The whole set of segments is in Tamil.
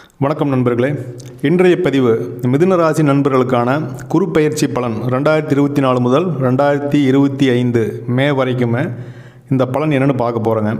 வணக்கம் நண்பர்களே. இன்றைய பதிவு மிதுன ராசி நண்பர்களுக்கான குரு பயிற்சி பலன் ரெண்டாயிரத்தி இருபத்தி நாலு முதல் ரெண்டாயிரத்தி இருபத்தி ஐந்து மே வரைக்குமே இந்த பலன் என்னென்னு பார்க்க போகிறேங்க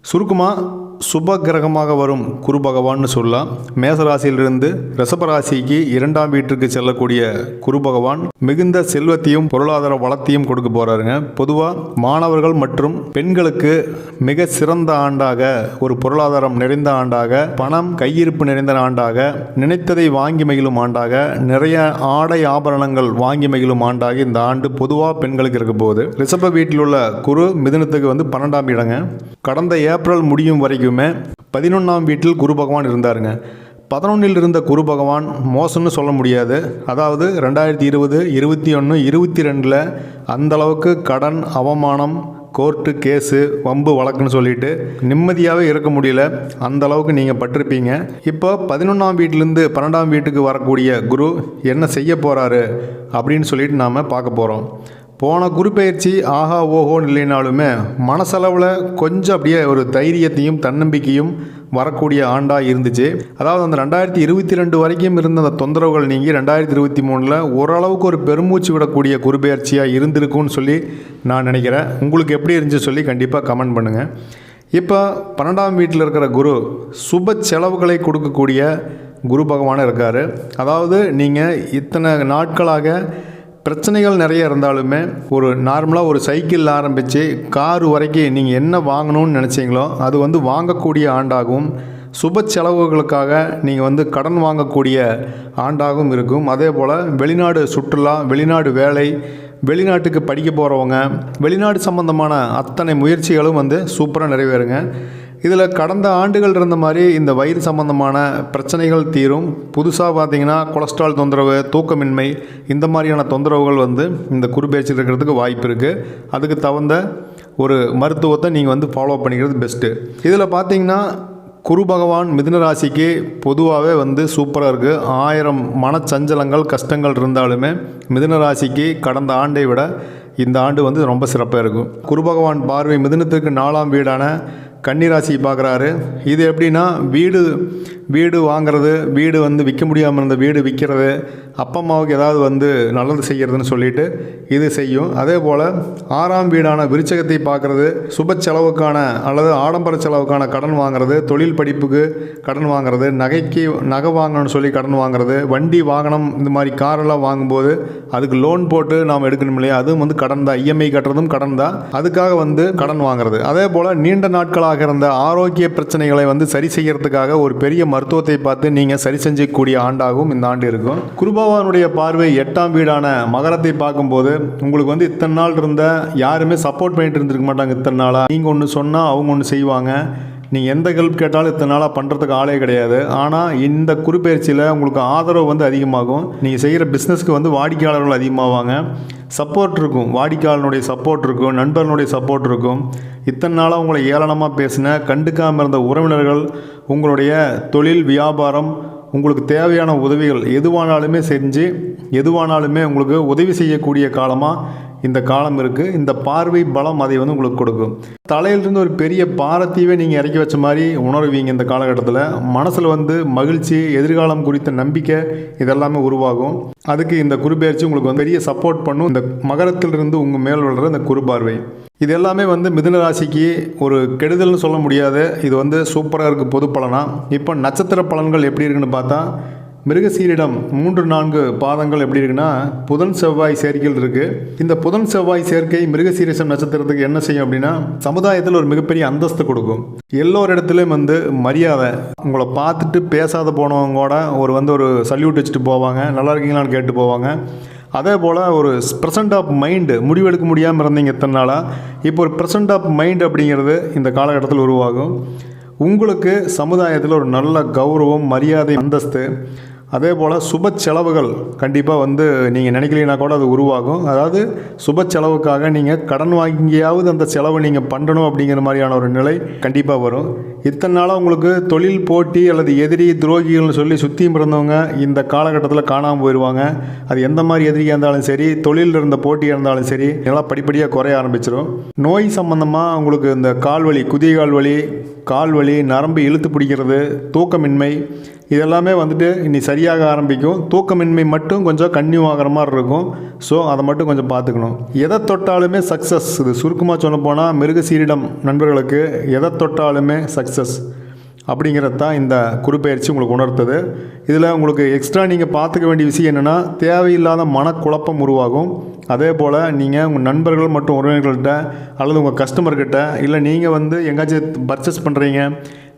சுருக்கமாக சுப கிரகமாக வரும் குரு பகவான்னு சொல்லலாம் மேசராசியிலிருந்து ரிசபராசிக்கு இரண்டாம் வீட்டிற்கு செல்லக்கூடிய குரு பகவான் மிகுந்த செல்வத்தையும் பொருளாதார வளத்தையும் கொடுக்க போகிறாருங்க பொதுவாக மாணவர்கள் மற்றும் பெண்களுக்கு மிக சிறந்த ஆண்டாக ஒரு பொருளாதாரம் நிறைந்த ஆண்டாக பணம் கையிருப்பு நிறைந்த ஆண்டாக நினைத்ததை வாங்கி மகிழும் ஆண்டாக நிறைய ஆடை ஆபரணங்கள் வாங்கி மகிழும் ஆண்டாக இந்த ஆண்டு பொதுவாக பெண்களுக்கு இருக்க போகுது. ரிசப வீட்டில் உள்ள குரு மிதுனத்துக்கு வந்து பன்னெண்டாம் இடங்க. கடந்த ஏப்ரல் முடியும் வரைக்கும் பதினொன்றாம் வீட்டில் குரு பகவான் இருந்தாருங்க. பதினொன்றில் இருந்த குரு பகவான் மோசம்னு சொல்ல முடியாது. அதாவது ரெண்டாயிரத்தி இருபது இருபத்தி ஒன்று இருபத்தி ரெண்டில் அந்தளவுக்கு கடன் அவமானம் கோர்ட்டு கேஸு வம்பு வழக்குன்னு சொல்லிட்டு நிம்மதியாகவே இருக்க முடியல. அந்த அளவுக்கு நீங்கள் பட்டிருப்பீங்க. இப்போ பதினொன்றாம் வீட்டிலேருந்து பன்னெண்டாம் வீட்டுக்கு வரக்கூடிய குரு என்ன செய்ய போகிறாரு அப்படின்னு சொல்லிட்டு நாம் பார்க்க போகிறோம் போன குரு ஆஹா ஓஹோன்னு இல்லைனாலுமே மனசளவில் கொஞ்சம் அப்படியே ஒரு தைரியத்தையும் தன்னம்பிக்கையும் வரக்கூடிய ஆண்டாக இருந்துச்சு. அதாவது அந்த ரெண்டாயிரத்தி இருபத்தி ரெண்டு வரைக்கும் இருந்த அந்த தொந்தரவுகள் நீங்கி ரெண்டாயிரத்தி இருபத்தி மூணில் ஓரளவுக்கு ஒரு பெருமூச்சு விடக்கூடிய குருபெயர்ச்சியாக இருந்திருக்கும்னு சொல்லி நான் நினைக்கிறேன். உங்களுக்கு எப்படி இருந்துச்சு சொல்லி கண்டிப்பாக கமெண்ட் பண்ணுங்கள் இப்போ பன்னெண்டாம் வீட்டில் இருக்கிற குரு சுப செலவுகளை கொடுக்கக்கூடிய குரு பகவான் இருக்கார். அதாவது நீங்கள் இத்தனை நாட்களாக பிரச்சனைகள் நிறைய இருந்தாலுமே ஒரு நார்மலாக ஒரு சைக்கிள் ஆரம்பித்து கார் வரைக்கும் நீங்கள் என்ன வாங்கணும்னு நினச்சிங்களோ அது வந்து வாங்கக்கூடிய ஆண்டாகவும் சுப செலவுகளுக்காக நீங்கள் வந்து கடன் வாங்கக்கூடிய ஆண்டாகவும் இருக்கும். அதே போல் வெளிநாடு சுற்றுலா வெளிநாடு வேலை வெளிநாட்டுக்கு படிக்க போகிறவங்க வெளிநாடு சம்பந்தமான அத்தனை முயற்சிகளும் வந்து சூப்பராக நிறைவேறுங்க. இதில் கடந்த ஆண்டுகள் இருந்த மாதிரி இந்த வயிறு சம்பந்தமான பிரச்சனைகள் தீரும். புதுசாக பார்த்தீங்கன்னா கொலஸ்ட்ரால் தொந்தரவு தூக்கமின்மை இந்த மாதிரியான தொந்தரவுகள் வந்து இந்த குறிப்பேச்சு இருக்கிறதுக்கு வாய்ப்பு இருக்குது அதுக்கு தகுந்த ஒரு மருத்துவத்தை நீங்கள் வந்து ஃபாலோ பண்ணிக்கிறது பெஸ்ட்டு இதில் பார்த்தீங்கன்னா குரு பகவான் மிதுன ராசிக்கு பொதுவாகவே வந்து சூப்பராக இருக்குது ஆயிரம் மனச்சஞ்சலங்கள் கஷ்டங்கள் இருந்தாலுமே மிதுன ராசிக்கு கடந்த ஆண்டை விட இந்த ஆண்டு வந்து ரொம்ப சிறப்பாக இருக்கும். குரு பகவான் பார்வை மிதுனத்திற்கு நாலாம் வீடான கன்னிராசி பார்க்குறாரு. இது எப்படின்னா வீடு வீடு வாங்குறது வீடு வந்து விற்க முடியாமல் இருந்த வீடு விற்கிறது அப்பா அம்மாவுக்கு ஏதாவது வந்து நல்லது செய்கிறதுன்னு சொல்லிட்டு இது செய்யும். அதே போல் ஆறாம் வீடான விருச்சகத்தை பார்க்குறது சுப செலவுக்கான அல்லது ஆடம்பர செலவுக்கான கடன் வாங்குறது தொழில் படிப்புக்கு கடன் வாங்குறது நகைக்கு நகை வாங்கணும்னு சொல்லி கடன் வாங்குறது வண்டி வாகனம் இந்த மாதிரி காரெல்லாம் வாங்கும்போது அதுக்கு லோன் போட்டு நாம் எடுக்கணும் இல்லையா? அதுவும் வந்து கடன் தான். இஎம்ஐ கட்டுறதும் கடன் தான். அதுக்காக வந்து கடன் வாங்குறது. அதே போல் நீண்ட நாட்களாக இருந்த ஆரோக்கிய பிரச்சனைகளை வந்து சரி செய்யறதுக்காக ஒரு பெரிய மருத்துவத்தை பார்த்து நீங்கள் சரி செஞ்சக்கூடிய ஆண்டாகவும் இந்த ஆண்டு இருக்கும். குருபவானுடைய பார்வை எட்டாம் வீடான மகரத்தை பார்க்கும்போது உங்களுக்கு வந்து இத்தனை நாள் இருந்த யாருமே சப்போர்ட் பண்ணிட்டு இருந்திருக்க மாட்டாங்க இத்தனை நாளாக நீங்கள் ஒன்று சொன்னால் அவங்க ஒன்று செய்வாங்க. நீங்கள் எந்த ஹெல்ப் கேட்டாலும் இத்தனை நாளாக பண்ணுறதுக்கு ஆளே கிடையாது. ஆனால் இந்த குறிப்பயிற்சியில் உங்களுக்கு ஆதரவு வந்து அதிகமாகும். நீங்கள் செய்கிற பிஸ்னஸ்க்கு வந்து வாடிக்கையாளர்கள் அதிகமாவாங்க. சப்போர்ட் இருக்கும். வாடிக்கையாளனுடைய சப்போர்ட் இருக்கும். நண்பர்களுடைய சப்போர்ட் இருக்கும். இத்தனை நாளாக உங்களை ஏளனமாக பேசின கண்டுக்காமல் இருந்த உறவினர்கள் உங்களுடைய தொழில் வியாபாரம் உங்களுக்கு தேவையான உதவிகள் எதுவானாலுமே செஞ்சு எதுவானாலுமே உங்களுக்கு உதவி செய்யக்கூடிய காலமாக இந்த காலம் இருக்குது இந்த பார்வை பலம் அதை வந்து உங்களுக்கு கொடுக்கும். தலையிலிருந்து ஒரு பெரிய பாரத்தையவே நீங்கள் இறக்கி வச்ச மாதிரி உணர்வீங்க இந்த காலகட்டத்தில். மனசில் வந்து மகிழ்ச்சி எதிர்காலம் குறித்த நம்பிக்கை இதெல்லாமே உருவாகும். அதுக்கு இந்த குருபெயர்ச்சி உங்களுக்கு வந்து பெரிய சப்போர்ட் பண்ணும். இந்த மகரத்திலிருந்து உங்கள் மேல் வளர்கிற இந்த குறுபார்வை இது எல்லாமே வந்து மிதுன ராசிக்கு ஒரு கெடுதல்னு சொல்ல முடியாது. இது வந்து சூப்பராக இருக்குது பொது பலனாக இப்போ நட்சத்திர பலன்கள் எப்படி இருக்குன்னு பார்த்தா மிருகசீரிடம் மூன்று நான்கு பாதங்கள் எப்படி இருக்குன்னா புதன் செவ்வாய் சேர்க்கைகள் இருக்குது இந்த புதன் செவ்வாய் சேர்க்கை மிருகசீரிசம் நட்சத்திரத்துக்கு என்ன செய்யும் அப்படின்னா சமுதாயத்தில் ஒரு மிகப்பெரிய அந்தஸ்து கொடுக்கும். எல்லோரிடத்துலையும் வந்து மரியாதை. உங்களை பார்த்துட்டு பேசாத போனவங்க கூட ஒரு வந்து ஒரு சல்யூட் வச்சுட்டு போவாங்க. நல்லா இருக்கீங்களான்னு கேட்டு போவாங்க. அதே போல் ஒரு ப்ரெசன்ட் ஆஃப் மைண்டு முடிவெடுக்க முடியாமல் இருந்தீங்க இத்தனை நாளாக இப்போ ஒரு ப்ரெசன்ட் ஆஃப் மைண்ட் அப்படிங்கிறது இந்த காலகட்டத்தில் உருவாகும். உங்களுக்கு சமுதாயத்தில் ஒரு நல்ல கௌரவம் மரியாதை அந்தஸ்து அதே போல் சுப செலவுகள் கண்டிப்பாக வந்து நீங்கள் நினைக்கலைன்னா கூட அது உருவாகும். அதாவது சுப செலவுக்காக நீங்கள் கடன் வாங்கியாவது அந்த செலவை நீங்கள் பண்ணணும் அப்படிங்கிற மாதிரியான ஒரு நிலை கண்டிப்பாக வரும். இத்தனை நாளாக உங்களுக்கு தொழில் போட்டி அல்லது எதிரி துரோகிகள்னு சொல்லி சுற்றியும் இருந்தவங்க இந்த காலகட்டத்தில் காணாமல் போயிடுவாங்க அது எந்த மாதிரி எதிரியாக இருந்தாலும் சரி தொழிலில் இருந்த போட்டியாக இருந்தாலும் சரி நல்லா படிப்படியாக குறைய ஆரம்பிச்சிடும் நோய் சம்மந்தமாக உங்களுக்கு இந்த கால்வலி குதிய கால் வலி கால் வலி நரம்பு இழுத்து பிடிக்கிறது தூக்கமின்மை இதெல்லாமே வந்துட்டு இனி சரியாக ஆரம்பிக்கும். தூக்கமின்மை மட்டும் கொஞ்சம் கன்னியூ ஆகிற மாதிரி இருக்கும். ஸோ அதை மட்டும் கொஞ்சம் பார்த்துக்கணும். எதை தொட்டாலுமே சக்ஸஸ் இது சுருக்கமாக சொல்ல போனால் மிருகசீரிடம் நண்பர்களுக்கு எதை தொட்டாலுமே சக்ஸஸ் அப்படிங்கிறது தான் இந்த குறுப்பெயர்ச்சி உங்களுக்கு உணர்த்தது. இதில் உங்களுக்கு எக்ஸ்ட்ரா நீங்கள் பார்த்துக்க வேண்டிய விஷயம் என்னென்னா தேவையில்லாத மனக்குழப்பம் உருவாகும். அதே போல் நீங்கள் உங்கள் நண்பர்கள் மற்றும் உறவினர்கள்ட்ட அல்லது உங்கள் கஸ்டமர்கிட்ட இல்லை நீங்கள் வந்து எங்கேயாச்சும் பர்ச்சேஸ் பண்ணுறீங்க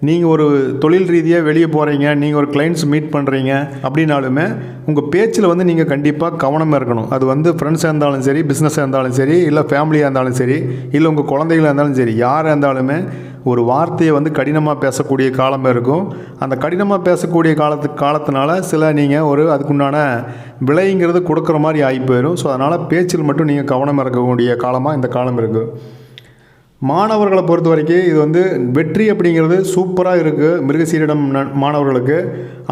நீங்கள் ஒரு தொழில் ரீதியாக வெளியே போகிறீங்க நீங்கள் ஒரு கிளைண்ட்ஸ் மீட் பண்ணுறீங்க அப்படின்னாலுமே உங்கள் பேச்சில் வந்து நீங்கள் கண்டிப்பாக கவனமாக இருக்கணும். அது வந்து ஃப்ரெண்ட்ஸாக இருந்தாலும் சரி பிஸ்னஸாக இருந்தாலும் சரி இல்லை ஃபேமிலியாக இருந்தாலும் சரி இல்லை உங்கள் குழந்தைகளாக இருந்தாலும் சரி யாராக இருந்தாலுமே ஒரு வார்த்தையை வந்து கடினமாக பேசக்கூடிய காலம் இருக்கும். அந்த கடினமாக பேசக்கூடிய காலத்து காலத்தினால சில நீங்கள் ஒரு அதுக்குண்டான விலைங்கிறது கொடுக்குற மாதிரி ஆகி போயிடும் ஸோ அதனால் பேச்சில் மட்டும் நீங்கள் கவனமாக இருக்கக்கூடிய காலமாக இந்த காலம் இருக்குது மாணவர்களை பொறுத்த வரைக்கும் இது வந்து வெற்றி அப்படிங்கிறது சூப்பராக இருக்குது மிருகசீரிடம் மாணவர்களுக்கு.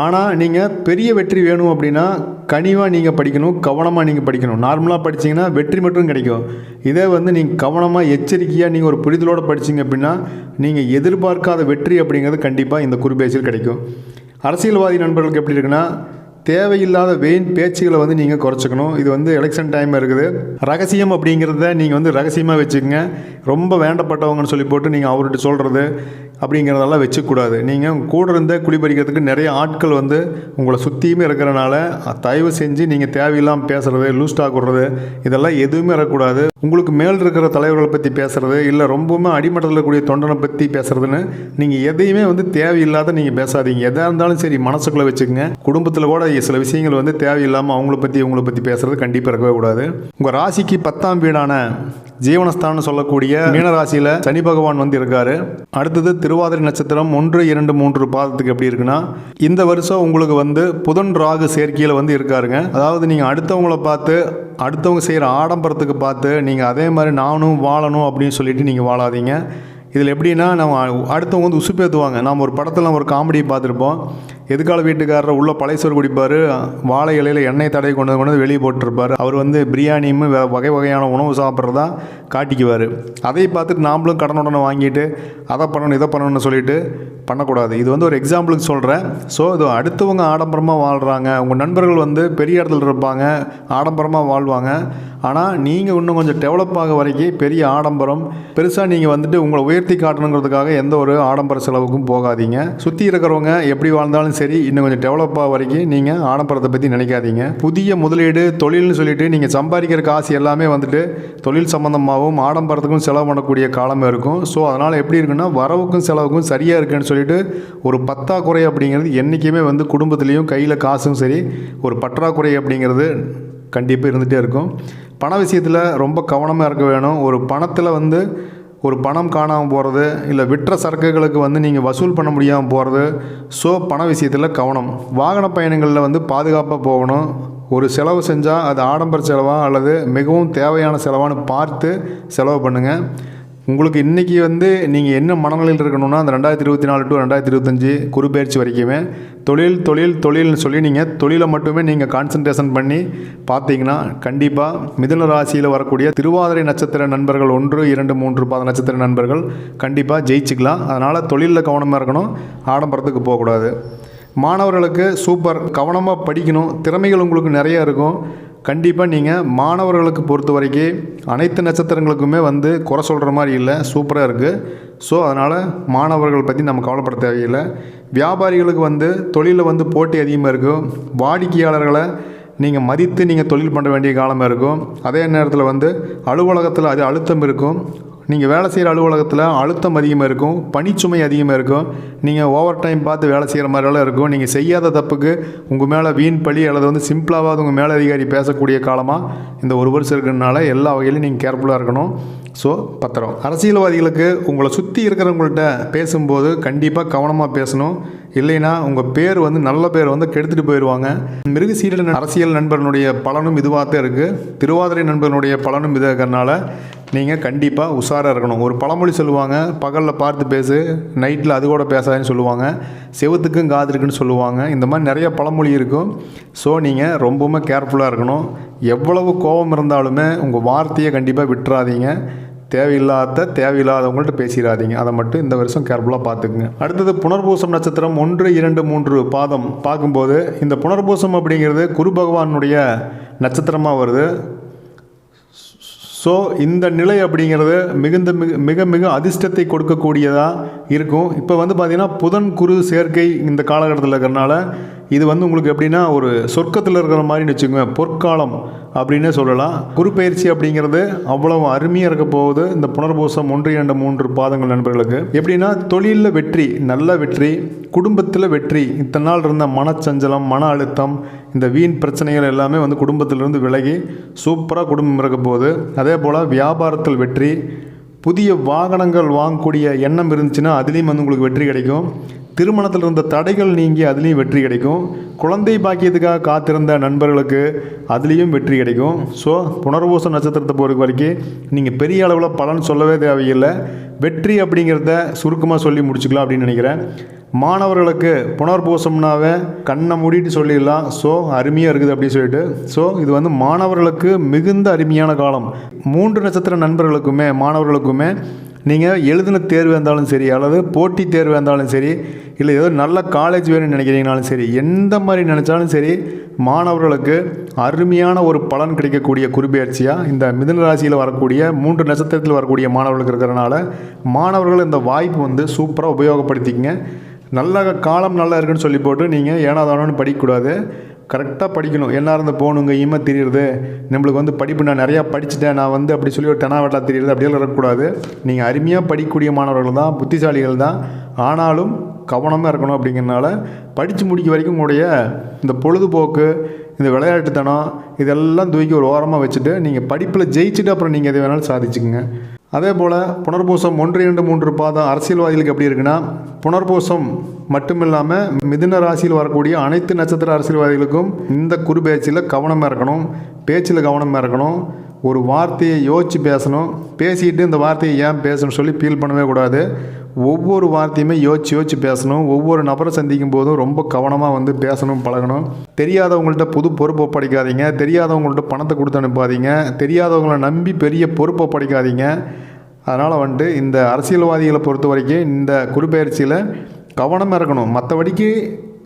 ஆனால் நீங்கள் பெரிய வெற்றி வேணும் அப்படின்னா கனிவாக நீங்கள் படிக்கணும் கவனமாக நீங்கள் படிக்கணும். நார்மலாக படிச்சீங்கன்னா வெற்றி மட்டும் கிடைக்கும். இதே வந்து நீங்கள் கவனமாக எச்சரிக்கையாக நீங்கள் ஒரு புரிதலோடு படிச்சீங்க அப்படின்னா நீங்கள் எதிர்பார்க்காத வெற்றி அப்படிங்கிறது கண்டிப்பாக இந்த குறுபேச்சில் கிடைக்கும். அரசியல்வாதி நண்பர்களுக்கு எப்படி இருக்குன்னா தேவையில்லாத வெயின் பேச்சுகளை வந்து நீங்கள் குறைச்சிக்கணும். இது வந்து எலெக்ஷன் டைம் இருக்குது. ரகசியம் அப்படிங்கிறத நீங்கள் வந்து ரகசியமாக வச்சுக்கோங்க. ரொம்ப வேண்டப்பட்டவங்கன்னு சொல்லி போட்டு நீங்கள் அவர்கிட்ட சொல்கிறது அப்படிங்கிறதெல்லாம் வச்சுக்கூடாது. நீங்கள் கூட இருந்த குடிபறிக்கிறதுக்கு நிறைய ஆட்கள் வந்து உங்களை சுற்றியுமே இருக்கிறனால தயவு செஞ்சு நீங்கள் தேவையில்லாமல் பேசுகிறது லூஸ் டாக் விடுறது இதெல்லாம் எதுவுமே வரக்கூடாது. உங்களுக்கு மேல் இருக்கிற தலைவர்களை பற்றி பேசுகிறது இல்லை ரொம்பவுமே அடிமட்டத்தில் இருக்கக்கூடிய தொண்டனை பற்றி பேசுகிறதுன்னு நீங்கள் எதையுமே வந்து தேவையில்லாத நீங்கள் பேசாதீங்க. எதாக இருந்தாலும் சரி மனசுக்குள்ளே வச்சுக்கோங்க. குடும்பத்தில் கூட சில விஷயங்கள் வந்து தேவையில்லாமல் அவங்கள பற்றி இவங்கள பற்றி பேசுறது கண்டிப்பாக இருக்கவே கூடாது. உங்கள் ராசிக்கு பத்தாம் வீடான ஜீவனஸ்தானம் சொல்லக்கூடிய மீனராசியில் சனி பகவான் வந்து இருக்காரு. அடுத்தது திருவாதிரை நட்சத்திரம் ஒன்று இரண்டு மூன்று பாதத்துக்கு எப்படி இருக்குன்னா இந்த வருஷம் உங்களுக்கு வந்து புதன் ராகு சேர்க்கையில் வந்து இருக்காருங்க. அதாவது நீங்கள் அடுத்தவங்கள பார்த்து அடுத்தவங்க செய்கிற ஆடம்பரத்துக்கு பார்த்து நீங்கள் அதே மாதிரி நானும் வாழணும் அப்படின்னு சொல்லிட்டு நீங்கள் வாழாதீங்க. இதில் எப்படின்னா நம்ம அடுத்தவங்க வந்து உசுப்பேற்றுவாங்க நாம் ஒரு படத்தில் ஒரு காமெடியை பார்த்துருப்போம். எதுக்கால வீட்டுக்காரர் உள்ள பழைசோறு குடிப்பார்? வாழை இலையில் எண்ணெய் தடவை கொண்டு கொண்டு வந்து வெளியே போட்டிருப்பார். அவர் வந்து பிரியாணியும் வகை வகையான உணவு சாப்பிட்றதா காட்டிக்குவார். அதை பார்த்துட்டு நாம்ளும் கடனுடனே வாங்கிட்டு அதை பண்ணணும் இதை பண்ணணும்னு சொல்லிட்டு பண்ணக்கூடாது. இது வந்து ஒரு எக்ஸாம்பிளுக்கு சொல்கிறேன் ஸோ இது அடுத்தவங்க ஆடம்பரமாக வாழ்கிறாங்க உங்கள் நண்பர்கள் வந்து பெரிய இடத்துல இருப்பாங்க. ஆடம்பரமாக வாழ்வாங்க. ஆனால் நீங்கள் இன்னும் கொஞ்சம் டெவலப் ஆக வரைக்கும் பெரிய ஆடம்பரம் பெருசாக நீங்கள் வந்துட்டு உங்களை உயர்த்தி காட்டணுங்கிறதுக்காக எந்த ஒரு ஆடம்பர செலவுக்கும் போகாதீங்க. சுற்றி இருக்கிறவங்க எப்படி வாழ்ந்தாலும் சரி இன்னும் கொஞ்சம் டெவலப் ஆக வரைக்கும் நீங்கள் ஆடம்பரத்தை பற்றி நினைக்காதீங்க. புதிய முதலீடு தொழில்னு சொல்லிட்டு நீங்கள் சம்பாதிக்கிற காசு எல்லாமே வந்துட்டு தொழில் சம்மந்தமாகவும் ஆடம்பரத்துக்கும் செலவு பண்ணக்கூடிய காலமே இருக்கும். ஸோ அதனால் எப்படி இருக்குன்னா வரவுக்கும் செலவுக்கும் சரியாக இருக்குன்னு சொல்லிட்டு ஒரு பத்தாக்குறை அப்படிங்கிறது என்றைக்குமே வந்து குடும்பத்துலேயும் கையில் காசும் சரி ஒரு பற்றாக்குறை அப்படிங்கிறது கண்டிப்பாக இருந்துகிட்டே இருக்கும். பண விஷயத்தில் ரொம்ப கவனமாக இருக்க வேணும். ஒரு பணத்தில் வந்து ஒரு பணம் காணாமல் போகிறது இல்லை விற்ற சரக்குகளுக்கு வந்து நீங்கள் வசூல் பண்ண முடியாமல் போகிறது ஸோ பண விஷயத்தில் கவனம். வாகன பயணங்களில் வந்து பாதுகாப்பாக போகணும். ஒரு செலவு செஞ்சால் அது ஆடம்பர செலவாக அல்லது மிகவும் தேவையான செலவான்னு பார்த்து செலவு பண்ணுங்கள் உங்களுக்கு இன்றைக்கி வந்து நீங்கள் என்ன மனநிலையில் இருக்கணும்னா அந்த ரெண்டாயிரத்தி இருபத்தி நாலு டு ரெண்டாயிரத்தி இருபத்தஞ்சி குறுபெயர்ச்சி வரைக்குமே தொழில் தொழில் தொழில்னு சொல்லி நீங்கள் தொழிலை மட்டுமே நீங்கள் கான்சன்ட்ரேஷன் பண்ணி பார்த்தீங்கன்னா கண்டிப்பாக மிதுன ராசியில் வரக்கூடிய திருவாதிரை நட்சத்திர நண்பர்கள் ஒன்று இரண்டு மூன்று பாத நட்சத்திர நண்பர்கள் கண்டிப்பாக ஜெயிச்சுக்கலாம். அதனால் தொழிலில் கவனமாக இருக்கணும். ஆடம்பரத்துக்கு போகக்கூடாது. மாணவர்களுக்கு சூப்பர் கவனமாக படிக்கணும். திறமைகள் உங்களுக்கு நிறைய இருக்கும். கண்டிப்பாக நீங்கள் மாணவர்களுக்கு பொறுத்த வரைக்கும் அனைத்து நட்சத்திரங்களுக்குமே வந்து குறை சொல்கிற மாதிரி இல்லை சூப்பராக இருக்குது ஸோ அதனால் மாணவர்கள் பற்றி நம்ம கவலைப்பட தேவையில்லை. வியாபாரிகளுக்கு வந்து தொழிலில் வந்து போட்டி அதிகமாக இருக்கும் வாடிக்கையாளர்களை நீங்கள் மதித்து நீங்கள் தொழில் பண்ண வேண்டிய காலமாக இருக்கும். அதே நேரத்தில் வந்து அலுவலகத்தில் அது அழுத்தம் இருக்கும். நீங்கள் வேலை செய்கிற அலுவலகத்தில் அழுத்தம் அதிகமாக இருக்கும் பணிச்சுமை அதிகமாக இருக்கும் நீங்கள் ஓவர் டைம் பார்த்து வேலை செய்கிற மாதிரிலாம் இருக்கும் நீங்கள் செய்யாத தப்புக்கு உங்கள் மேலே வீண் பழி அல்லது வந்து சிம்பிளாவது உங்கள் மேலதிகாரி பேசக்கூடிய காலமாக இந்த ஒரு வருஷம் இருக்கிறதுனால எல்லா வகையிலும் நீங்கள் கேர்ஃபுல்லாக இருக்கணும். ஸோ பத்திரம். அரசியல்வாதிகளுக்கு உங்களை சுற்றி இருக்கிறவங்கள்ட்ட பேசும்போது கண்டிப்பாக கவனமாக பேசணும். இல்லைன்னா உங்கள் பேர் வந்து நல்ல பேர் வந்து கெடுத்துட்டு போயிடுவாங்க மிருகசீரன் அரசியல் நண்பர்களுடைய பலனும் இதுவாக தான் இருக்குது திருவாதிரை நண்பர்களுடைய பலனும் இதாக இருக்கிறனால நீங்கள் கண்டிப்பாக உஷாராக இருக்கணும். ஒரு பழமொழி சொல்லுவாங்க பகலில் பார்த்து பேசு நைட்டில் அது கூட பேசாதுன்னு சொல்லுவாங்க. செவத்துக்கும் காது இருக்குன்னு சொல்லுவாங்க. இந்த மாதிரி நிறைய பழமொழி இருக்கும். ஸோ நீங்கள் ரொம்பவுமே கேர்ஃபுல்லாக இருக்கணும். எவ்வளவு கோபம் இருந்தாலுமே உங்கள் வார்த்தையை கண்டிப்பாக விட்டுறாதீங்க. தேவையில்லாத தேவையில்லாதவங்கள்ட்ட பேசிடாதீங்க. அதை மட்டும் இந்த வருஷம் கேர்ஃபுல்லாக பார்த்துக்குங்க. அடுத்தது புனர்பூசம் நட்சத்திரம் ஒன்று இரண்டு மூன்று பாதம். பார்க்கும்போது இந்த புனர்பூசம் அப்படிங்கிறது குரு பகவானுடைய நட்சத்திரமாக வருது. ஸோ இந்த நிலை அப்படிங்கிறது மிகுந்த மிக மிக மிக அதிர்ஷ்டத்தை கொடுக்கக்கூடியதாக இருக்கும். இப்போ வந்து பார்த்திங்கன்னா புதன் குரு சேர்க்கை இந்த காலகட்டத்தில் இருக்கிறனால இது வந்து உங்களுக்கு எப்படின்னா ஒரு சொர்க்கத்தில் இருக்கிற மாதிரின்னு வச்சுக்கோங்க பொற்காலம் அப்படின்னே சொல்லலாம். குரு பயிற்சி அப்படிங்கிறது அவ்வளவு அருமையாக இருக்க போகுது. இந்த புனர்பூசம் ஒன்று இரண்டு மூன்று பாதங்கள் நண்பர்களுக்கு. எப்படின்னா தொழிலில் வெற்றி நல்ல வெற்றி குடும்பத்தில் வெற்றி இத்தனை நாள் இருந்த மனச்சஞ்சலம் மன அழுத்தம் இந்த வீண் பிரச்சனைகள் எல்லாமே வந்து குடும்பத்திலிருந்து விலகி சூப்பராக குடும்பம் இருக்க போகுது. அதே போல் வியாபாரத்தில் வெற்றி புதிய வாகனங்கள் வாங்கக்கூடிய எண்ணம் இருந்துச்சுன்னா அதுலேயும் வந்து உங்களுக்கு வெற்றி கிடைக்கும். திருமணத்தில் இருந்த தடைகள் நீங்கி அதுலேயும் வெற்றி கிடைக்கும். குழந்தை பாக்கியத்துக்காக காத்திருந்த நண்பர்களுக்கு அதுலேயும் வெற்றி கிடைக்கும். ஸோ புனர்பூச நட்சத்திரத்தை பொறுத்த வரைக்கும் நீங்கள் பெரிய அளவில் பலன் சொல்லவே தேவையில்லை. வெற்றி அப்படிங்கிறத சுருக்கமாக சொல்லி முடிச்சுக்கலாம் அப்படின்னு நினைக்கிறேன். மாணவர்களுக்கு புனர்பூசம்னாவே கண்ணை மூடிட்டு சொல்லிடலாம். ஸோ அருமையாக இருக்குது அப்படின்னு சொல்லிட்டு. ஸோ இது வந்து மாணவர்களுக்கு மிகுந்த அருமையான காலம். மூன்று நட்சத்திர நண்பர்களுக்குமே மாணவர்களுக்குமே நீங்கள் எழுதின தேர்வு இருந்தாலும் சரி அல்லது போட்டி தேர்வு இருந்தாலும் சரி இல்லை ஏதோ நல்ல காலேஜ் வேணும்னு நினைக்கிறீங்கனாலும் சரி எந்த மாதிரி நினச்சாலும் சரி மாணவர்களுக்கு அருமையான ஒரு பலன் கிடைக்கக்கூடிய குறிப்பெயர்ச்சியாக இந்த மிதுன ராசியில் வரக்கூடிய மூன்று நட்சத்திரத்தில் வரக்கூடிய மாணவர்களுக்கு இருக்கிறனால மாணவர்கள் இந்த வாய்ப்பு வந்து சூப்பராக உபயோகப்படுத்திக்கங்க. நல்ல காலம் நல்லா இருக்குன்னு சொல்லி போட்டு நீங்கள் ஏனாதானோன்னு படிக்கக்கூடாது. கரெக்டாக படிக்கணும். என்ன இருந்து போகணுங்க ஈம தெரியுறது. நம்மளுக்கு வந்து படிப்பு நான் நிறையா படிச்சுட்டேன். நான் வந்து அப்படி சொல்லி ஒரு தெனாவட்டா தெரியுது அப்படியெல்லாம் இருக்கக்கூடாது. நீங்கள் அருமையாக படிக்கக்கூடிய மாணவர்கள் தான் புத்திசாலிகள் தான். ஆனாலும் கவனமாக இருக்கணும் அப்படிங்கிறனால படித்து முடிக்க வரைக்கும் உங்களுடைய இந்த பொழுதுபோக்கு இந்த விளையாட்டுத்தனம் இதெல்லாம் தூக்கி ஒரு ஓரமாக வச்சுட்டு நீங்கள் படிப்பில் ஜெயிச்சுட்டு அப்புறம் நீங்கள் எது வேணாலும் சாதிச்சுக்குங்க. அதே போல் புனர்பூசம் ஒன்று இரண்டு மூன்று பாதம் அரசியல்வாதிகளுக்கு எப்படி இருக்குன்னா புனர்பூசம் மட்டும் இல்லாமல் மிதுன ராசியில் வரக்கூடிய அனைத்து நட்சத்திர அரசியல்வாதிகளுக்கும் இந்த குறு பேச்சில் கவனமாக இருக்கணும் பேச்சில் கவனமாக இருக்கணும். ஒரு வார்த்தையை யோசித்து பேசணும். பேசிக்கிட்டு இந்த வார்த்தையை ஏன் பேசணும்னு சொல்லி ஃபீல் பண்ணவே கூடாது. ஒவ்வொரு வார்த்தையுமே யோசிச்சு யோசிச்சு பேசணும். ஒவ்வொரு நபரை சந்திக்கும் போதும் ரொம்ப கவனமாக வந்து பேசணும் பழகணும். தெரியாதவங்கள்ட்ட புது பொறுப்பை படிக்காதீங்க. தெரியாதவங்கள்ட்ட பணத்தை கொடுத்து அனுப்பாதீங்க. தெரியாதவங்கள நம்பி பெரிய பொறுப்பை படிக்காதீங்க. அதனால் வந்துட்டு இந்த அரசியல்வாதிகளை பொறுத்த வரைக்கும் இந்த குறுப்பெயர்ச்சியில் கவனமாக இருக்கணும் மற்றபடிக்கு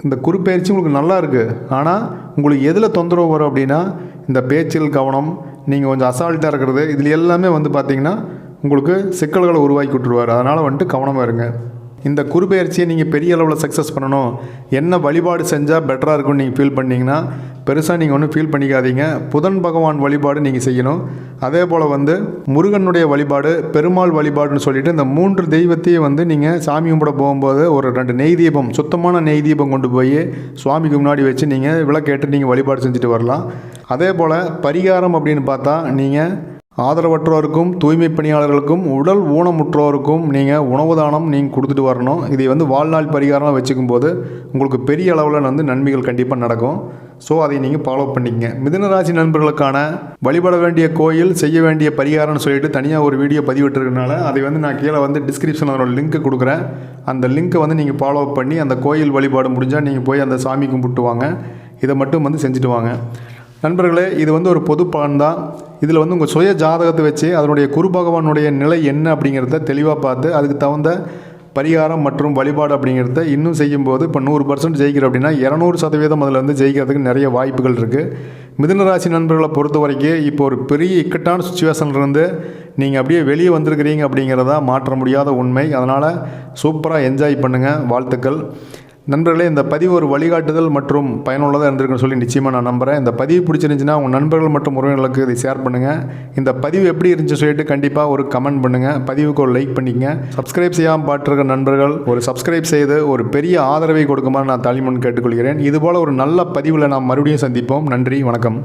இந்த குறுப்பெயர்ச்சி உங்களுக்கு நல்லா இருக்குது ஆனால் உங்களுக்கு எதில் தொந்தரவு வரும் அப்படின்னா இந்த பேச்சில் கவனம் நீங்கள் கொஞ்சம் அசால்ட்டாக இருக்கிறது இதில் எல்லாமே வந்து பார்த்திங்கன்னா உங்களுக்கு சிக்கல்களை உருவாக்கி விட்டுருவார். அதனால் வந்துட்டு கவனமாக இருங்க. இந்த குருபெயர்ச்சியை நீங்கள் பெரிய அளவில் சக்ஸஸ் பண்ணணும். என்ன வழிபாடு செஞ்சால் பெட்டராக இருக்கும்னு நீங்கள் ஃபீல் பண்ணிங்கன்னா பெருசாக நீங்கள் ஒன்றும் ஃபீல் பண்ணிக்காதீங்க. புதன் பகவான் வழிபாடு நீங்கள் செய்யணும். அதே போல் வந்து முருகனுடைய வழிபாடு பெருமாள் வழிபாடுன்னு சொல்லிட்டு இந்த மூன்று தெய்வத்தையும் வந்து நீங்கள் சாமி கும்பிட போகும்போது ஒரு ரெண்டு நெய் தீபம் சுத்தமான நெய் தீபம் கொண்டு போய் சுவாமிக்கு முன்னாடி வச்சு நீங்கள் விளக்கேட்டு நீங்கள் வழிபாடு செஞ்சுட்டு வரலாம். அதே போல் பரிகாரம் அப்படின்னு பார்த்தா நீங்கள் ஆதரவற்றோருக்கும் தூய்மை பணியாளர்களுக்கும் உடல் ஊனமுற்றோருக்கும் நீங்கள் உணவு தானம் நீங்கள் கொடுத்துட்டு வரணும். இதை வந்து வாழ்நாள் பரிகாரமாக வச்சுக்கும் போது உங்களுக்கு பெரிய அளவில் வந்து நன்மைகள் கண்டிப்பாக நடக்கும். ஸோ அதை நீங்கள் ஃபாலோ பண்ணிக்கங்க. மிதனராசி நண்பர்களுக்கான வழிபட வேண்டிய கோயில் செய்ய வேண்டிய பரிகாரம்னு சொல்லிட்டு தனியாக ஒரு வீடியோ பதிவிட்டுருக்கனால அதை வந்து நான் கீழே வந்து டிஸ்கிரிப்ஷனில் ஒரு லிங்க் கொடுக்குறேன். அந்த லிங்க்கை வந்து நீங்கள் ஃபாலோ பண்ணி அந்த கோயில் வழிபாடு முடிஞ்சால் நீங்கள் போய் அந்த சாமி கும்பிட்டு வாங்க. இதை மட்டும் வந்து செஞ்சுட்டு வாங்க. நண்பர்களே இது வந்து ஒரு பொது பலன் தான். இதில் வந்து உங்கள் சுய ஜாதகத்தை வச்சு அதனுடைய குரு பகவானுடைய நிலை என்ன அப்படிங்கிறத தெளிவாக பார்த்து அதுக்கு தகுந்த பரிகாரம் மற்றும் வழிபாடு அப்படிங்கிறத இன்னும் செய்யும்போது இப்போ நூறு பர்சன்ட் ஜெயிக்கிற அப்படின்னா இரநூறு சதவீதம் அதில் வந்து ஜெயிக்கிறதுக்கு நிறைய வாய்ப்புகள் இருக்குது மிதுனராசி நண்பர்களை பொறுத்த வரைக்கும் இப்போ ஒரு பெரிய இக்கட்டான சுச்சுவேஷன்லேருந்து நீங்கள் அப்படியே வெளியே வந்திருக்கிறீங்க அப்படிங்கிறதா மாற்ற முடியாத உண்மை. அதனால் சூப்பராக என்ஜாய் பண்ணுங்கள் வாழ்த்துக்கள். நண்பர்களே இந்த பதிவு ஒரு வழிகாட்டுதல் மற்றும் பயனுள்ளதாக இருந்திருக்குன்னு சொல்லி நிச்சயமாக நான் நம்புகிறேன் இந்த பதிவு பிடிச்சிருந்துச்சின்னா உங்கள் நண்பர்கள் மற்றும் உறவினர்களுக்கு இதை ஷேர் பண்ணுங்கள் இந்த பதிவு எப்படி இருந்துச்சு சொல்லிட்டு கண்டிப்பாக ஒரு கமெண்ட் பண்ணுங்கள் பதிவுக்கு ஒரு லைக் பண்ணிக்கங்க. சப்ஸ்கிரைப் செய்யாமல் பார்த்துருக்க நண்பர்கள் ஒரு சப்ஸ்கிரைப் செய்து ஒரு பெரிய ஆதரவை கொடுக்குமாறு நான் தாலிமன் கேட்டுக்கொள்கிறேன். இதுபோல் ஒரு நல்ல பதிவில் நாம் மறுபடியும் சந்திப்போம். நன்றி வணக்கம்.